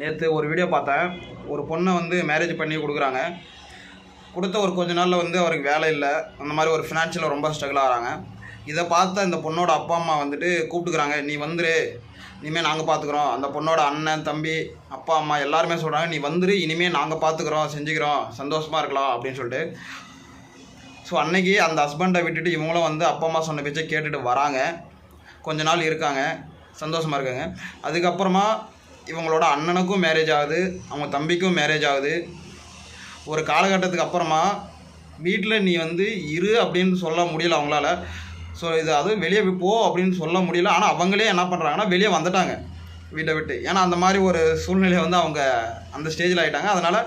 நேற்று ஒரு வீடியோ பார்த்தேன். ஒரு பொண்ணை வந்து மேரேஜ் பண்ணி கொடுக்குறாங்க. கொடுத்த ஒரு கொஞ்ச நாளில் வந்து அவருக்கு வேலை இல்லை. அந்த மாதிரி ஒரு ஃபினான்ஷியலில் ரொம்ப ஸ்ட்ரகிள் ஆகிறாங்க. இதை பார்த்த இந்த பொண்ணோட அப்பா அம்மா வந்துட்டு கூப்பிட்டுக்கிறாங்க நீ வந்துரு. இனிமேல் நாங்கள் பார்த்துக்குறோம் அந்த பொண்ணோட அண்ணன் தம்பி அப்பா அம்மா எல்லாருமே சொல்கிறாங்க நீ வந்துரு. இனிமேல் நாங்கள் பார்த்துக்குறோம் செஞ்சுக்கிறோம். சந்தோஷமாக இருக்கலாம். அப்படின்னு சொல்லிட்டு. ஸோ அன்னைக்கு அந்த ஹஸ்பண்டை விட்டுட்டு இவங்களும் வந்து அப்பா அம்மா சொன்ன பேச்சை கேட்டுட்டு வராங்க. கொஞ்ச நாள் இருக்காங்க. சந்தோஷமாக இருக்காங்க. அதுக்கப்புறமா இவங்களோட அண்ணனுக்கும் மேரேஜ் ஆகுது அவங்க தம்பிக்கும் மேரேஜ் ஆகுது. ஒரு காலகட்டத்துக்கு அப்புறமா வீட்டில் நீ வந்து இரு அப்படின்னு சொல்ல முடியல அவங்களால. ஸோ இது அது வெளியே போ அப்படின்னு சொல்ல முடியல. ஆனால் அவங்களே என்ன பண்ணுறாங்கன்னா வெளியே வந்துட்டாங்க. வீட்டை விட்டு. ஏன்னா அந்த மாதிரி ஒரு சூழ்நிலை வந்து அவங்க அந்த ஸ்டேஜில் ஆகிட்டாங்க அதனால்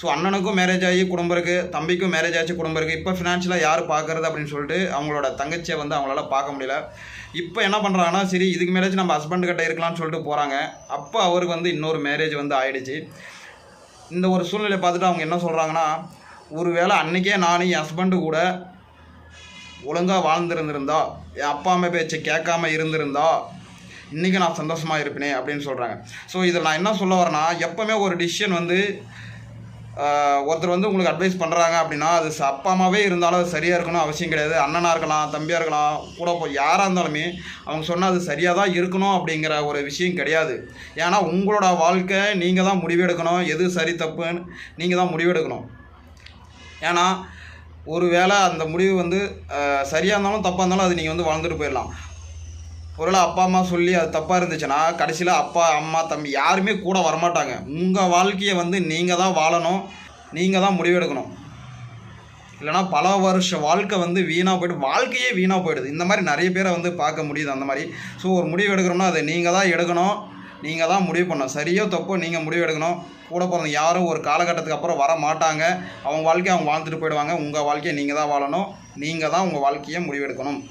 ஸோ அண்ணனுக்கும் மேரேஜ் ஆகி குடும்பம் இருக்குது தம்பிக்கும் மேரேஜ் ஆச்சு குடும்பம் இருக்குது இப்போ ஃபினான்ஷியலாக யார் பார்க்குறது அப்படின்னு சொல்லிட்டு அவங்களோட தங்கச்சியை வந்து அவங்களால பார்க்க முடியல. இப்போ என்ன பண்ணுறாங்கன்னா சரி இதுக்கு மேலேஜ் நம்ம ஹஸ்பண்ட் கிட்ட இருக்கலாம்னு சொல்லிட்டு போகிறாங்க அப்போ அவருக்கு வந்து இன்னொரு மேரேஜ் வந்து ஆயிடுச்சு. இந்த ஒரு சூழ்நிலையை பார்த்துட்டு அவங்க என்ன சொல்கிறாங்கன்னா ஒரு வேளை அன்றைக்கே நானும் என் ஹஸ்பண்டு கூட ஒழுங்காக வாழ்ந்துருந்துருந்தா என் அப்பா அம்மா பேச்சு கேட்காம இருந்திருந்தா இன்றைக்கி நான் சந்தோஷமாக இருப்பேனே அப்படின்னு சொல்கிறாங்க ஸோ இதில் நான் என்ன சொல்ல வரேன்னா எப்போவுமே ஒரு டிசிஷன் வந்து ஒருத்தர் வந்து உங்களுக்கு அட்வைஸ் பண்ணுறாங்க அப்படின்னா அது அப்பா அம்மாவே இருந்தாலும் அது சரியாக இருக்கணும் அவசியம் கிடையாது. அண்ணனாக இருக்கலாம் தம்பியாக இருக்கலாம் கூட போ யாராக இருந்தாலுமே அவங்க சொன்னால் அது சரியாக தான் இருக்கணும் அப்படிங்கிற ஒரு விஷயம் கிடையாது. ஏன்னா உங்களோட வாழ்க்கை நீங்கள் தான் முடிவெடுக்கணும் எது சரி தப்புன்னு நீங்கள் தான் முடிவெடுக்கணும் ஏன்னா ஒருவேளை அந்த முடிவு வந்து சரியாக இருந்தாலும் தப்பாக இருந்தாலும் அது நீங்கள் வந்து வாழ்ந்துட்டு போயிடலாம். ஒருவேளை அப்பா அம்மா சொல்லி அது தப்பாக இருந்துச்சுன்னா கடைசியில் அப்பா அம்மா தம்பி யாருமே கூட வரமாட்டாங்க. உங்கள் வாழ்க்கையை வந்து நீங்கள் தான் வாழணும். நீங்கள் தான் முடிவெடுக்கணும். இல்லைனா பல வருஷ வாழ்க்கை வந்து வீணாக போய்ட்டு வாழ்க்கையே வீணாக போயிடுது. இந்த மாதிரி நிறைய பேரை வந்து பார்க்க முடியுது அந்த மாதிரி. ஸோ ஒரு முடிவு எடுக்கிறோம்னா அதை நீங்கள் தான் எடுக்கணும். நீங்கள் தான் முடிவு பண்ணணும். சரியோ தப்போ நீங்கள் முடிவு எடுக்கணும். கூட பிறந்த யாரும் ஒரு காலகட்டத்துக்கு அப்புறம் வர மாட்டாங்க. அவங்க வாழ்க்கையை அவங்க வாழ்ந்துட்டு போயிடுவாங்க. உங்கள் வாழ்க்கையை நீங்கள் தான் வாழணும். நீங்கள் தான் உங்கள் வாழ்க்கையை முடிவெடுக்கணும்.